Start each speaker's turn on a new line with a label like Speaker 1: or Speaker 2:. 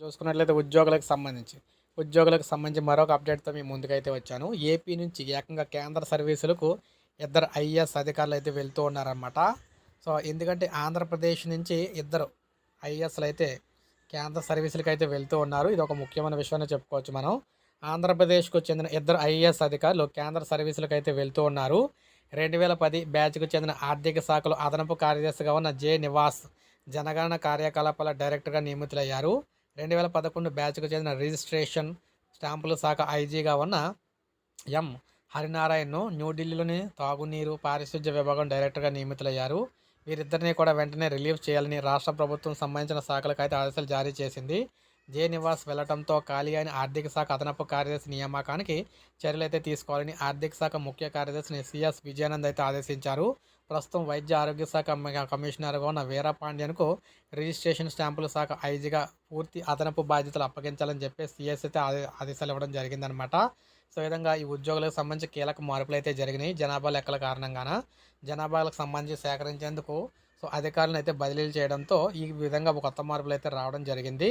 Speaker 1: చూసుకున్నట్లయితే ఉద్యోగులకు సంబంధించి ఉద్యోగులకు సంబంధించి మరొక అప్డేట్తో మీ ముందుకైతే వచ్చాను. ఏపీ నుంచి ఏకంగా కేంద్ర సర్వీసులకు ఇద్దరు ఐఏఎస్ అధికారులు అయితే వెళ్తూ ఉన్నారన్నమాట. సో ఎందుకంటే ఆంధ్రప్రదేశ్ నుంచి ఇద్దరు ఐఏఎస్లు అయితే కేంద్ర సర్వీసులకు అయితే వెళ్తూ ఉన్నారు. ఇది ఒక ముఖ్యమైన విషయాన్ని చెప్పుకోవచ్చు మనం. ఆంధ్రప్రదేశ్కు చెందిన ఇద్దరు ఐఏఎస్ అధికారులు కేంద్ర సర్వీసులకు అయితే వెళ్తూ ఉన్నారు. రెండు వేల పది బ్యాచ్కు చెందిన ఆర్థిక శాఖలో అదనపు కార్యదర్శిగా ఉన్న జే నివాస్ జనగణన కార్యకలాపాల డైరెక్టర్గా నియమితులయ్యారు. రెండు వేల పదకొండు బ్యాచ్కు చెందిన రిజిస్ట్రేషన్ స్టాంపుల శాఖ ఐజీగా ఉన్న ఎం. హరినారాయణను న్యూఢిల్లీలోని తాగునీరు పారిశుధ్య విభాగం డైరెక్టర్గా నియమితులయ్యారు. వీరిద్దరిని కూడా వెంటనే రిలీవ్ చేయాలని రాష్ట్ర ప్రభుత్వం సంబంధించిన శాఖలకు అయితే ఆదేశాలు జారీ చేసింది. జే నివాస్ వెళ్ళడంతో ఖాళీ అయిన ఆర్థిక శాఖ అదనపు కార్యదర్శి నియామకానికి చర్యలు అయితే తీసుకోవాలని ఆర్థిక శాఖ ముఖ్య కార్యదర్శిని సిఎస్ విజయానంద్ అయితే ఆదేశించారు. ప్రస్తుతం వైద్య ఆరోగ్య శాఖ కమిషనర్గా ఉన్న వీరా పాండ్యన్కు రిజిస్ట్రేషన్ స్టాంపుల శాఖ ఐజీగా పూర్తి అదనపు బాధ్యతలు అప్పగించాలని చెప్పి సిఎస్ అయితే ఆదేశాలు ఇవ్వడం జరిగిందనమాట సో ఈ విధంగా ఈ ఉద్యోగులకు సంబంధించి కీలక మార్పులు అయితే జరిగినాయి. జనాభా లెక్కల కారణంగాన? జనాభాలకు సంబంధించి సేకరించేందుకు సో అధికారులను అయితే బదిలీలు చేయడంతో ఈ విధంగా ఒక కొత్త మార్పులు అయితే రావడం జరిగింది.